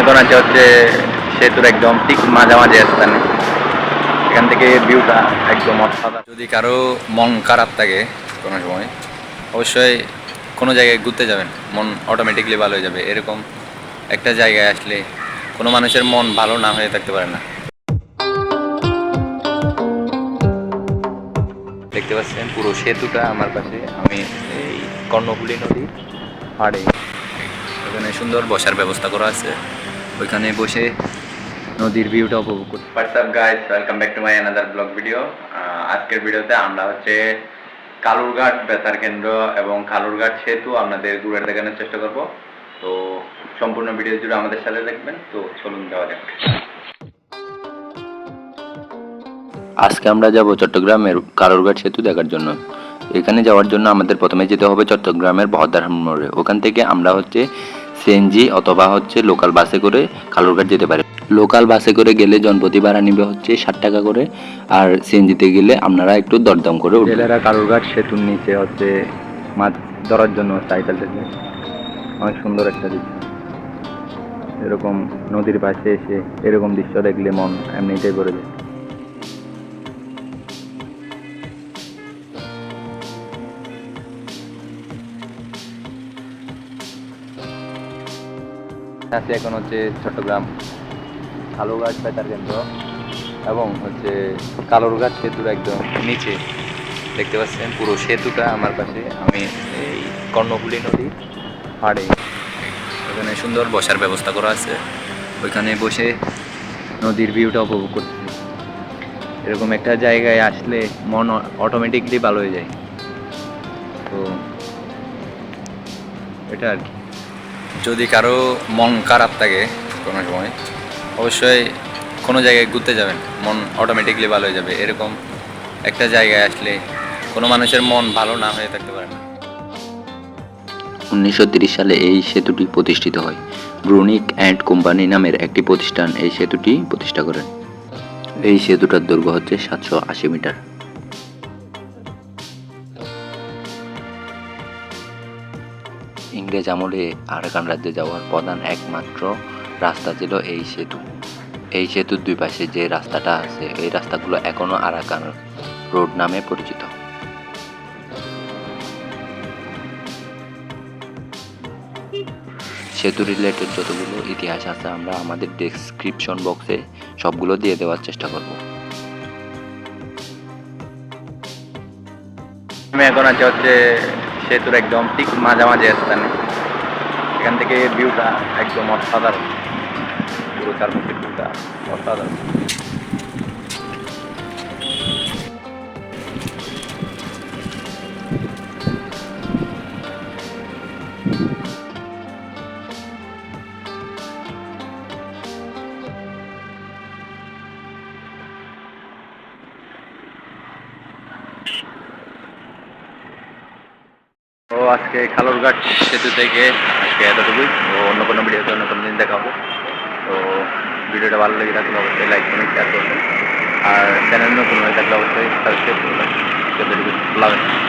এখন আছে হচ্ছে সেতুর একদম ঠিক মাঝামাঝি স্থানে। এখান থেকে ভিউটা একদম অসাধারণ। যদি কারও মন খারাপ থাকে কোনো সময়, অবশ্যই কোনো জায়গায় ঘুরতে যাবেন, মন অটোমেটিকলি ভালো হয়ে যাবে। এরকম একটা জায়গায় আসলে কোনো মানুষের মন ভালো না হয়ে থাকতে পারে না। দেখতে পাচ্ছেন পুরো সেতুটা আমার কাছে আমি এই কর্ণফুলী নদী পাড়ে ওখানে সুন্দর বসার ব্যবস্থা করা আছে। ওইখানে বসে নদীর ভিউটা উপভোগ করতে what's up guys welcome back to my another blog video আজকের ভিডিওতে আমরা হচ্ছে কালুরঘাট বেতার কেন্দ্র এবং কালুরঘাট সেতু আপনাদের ঘুরে দেখানোর চেষ্টা করব। তো সম্পূর্ণ ভিডিও জুড়ে আমাদের সাথে দেখবেন। তো চলুন যাওয়া যাক। আজকে আমরা যাব চট্টগ্রামের কালুরঘাট সেতু দেখার জন্য। এখানে যাওয়ার জন্য আমাদের প্রথমে যেতে হবে চট্টগ্রামের বহদ্দারহাট মোড়ে। ওখান থেকে আমরা হচ্ছে সিএনজি অথবা হচ্ছে লোকাল বাসে করে কালুরঘাট যেতে পারে। লোকাল বাসে করে গেলে জনপ্রতি ভাড়া নিবে হচ্ছে ষাট টাকা করে, আর সিএনজিতে গেলে আপনারা একটু দরদাম করে জেলেরা কালুরঘাট সেতুর নিচে হচ্ছে মাছ ধরার জন্য সাইকেল থেকে অনেক সুন্দর একটা দৃশ্য। এরকম নদীর পাশে এসে এরকম দৃশ্য দেখলে মন এমনিতেই ভরে যায়। আছে এখন হচ্ছে চট্টগ্রাম। কালোরঘাট বেতার কেন্দ্র এবং হচ্ছে কালোরঘাট সেতুর একদম নিচে। দেখতে পাচ্ছেন পুরো সেতুটা আমার কাছে আমি এই কর্ণফুলী নদী পাড়ে। ওখানে সুন্দর বসার ব্যবস্থা করা আছে। ওইখানে বসে নদীর ভিউটা উপভোগ করতেছি। এরকম একটা জায়গায় আসলে মন অটোমেটিকলি ভালো হয়ে যায়। তো এটা আর কি। যদি কারও মন খারাপ থাকে কোনো সময়, অবশ্যই কোনো জায়গায় ঘুরতে যাবেন, মন অটোমেটিকলি ভালো হয়ে যাবে। এরকম একটা জায়গায় আসলে কোনো মানুষের মন ভালো না হয়ে থাকতে পারে না। উনিশশো সালে এই সেতুটি প্রতিষ্ঠিত হয়। ব্রুনিক অ্যান্ড কোম্পানি নামের একটি প্রতিষ্ঠান এই সেতুটি প্রতিষ্ঠা করেন। এই সেতুটার দৈর্ঘ্য হচ্ছে সাতশো আশি মিটার। ইংরেজ আমলে আরাকান রাজ্যে যাওয়ার প্রধান একমাত্র রাস্তা ছিল এই সেতু। এই সেতুর দুই পাশে যে রাস্তাটা আছে, এই রাস্তাগুলো এখনও আরাকান রোড নামে পরিচিত। সেতু রিলেটেড যতগুলো ইতিহাস আছে, আমরা আমাদের ডেসক্রিপশন বক্সে সবগুলো দিয়ে দেওয়ার চেষ্টা করব। আমি এখন আছে হচ্ছে সেতুর একদম ঠিক মাঝামাঝি স্থানে। এখান থেকে ভিউটা একদম অসাধারণ। পুরো চারপাশের ভিউটা অসাধারণ। আজকে খালুরঘাট সেতু থেকে আজকে এতটুকুই। তো অন্য কোনো ভিডিওতে অন্য কোনো দিন দেখা হবে। তো ভিডিওটা ভালো লেগে থাকলে অবশ্যই লাইক করবেন শেয়ার করবেন। আর চ্যানেল নতুন হয়ে থাকলে অবশ্যই সাবস্ক্রাইব করবেন। হাফেজ।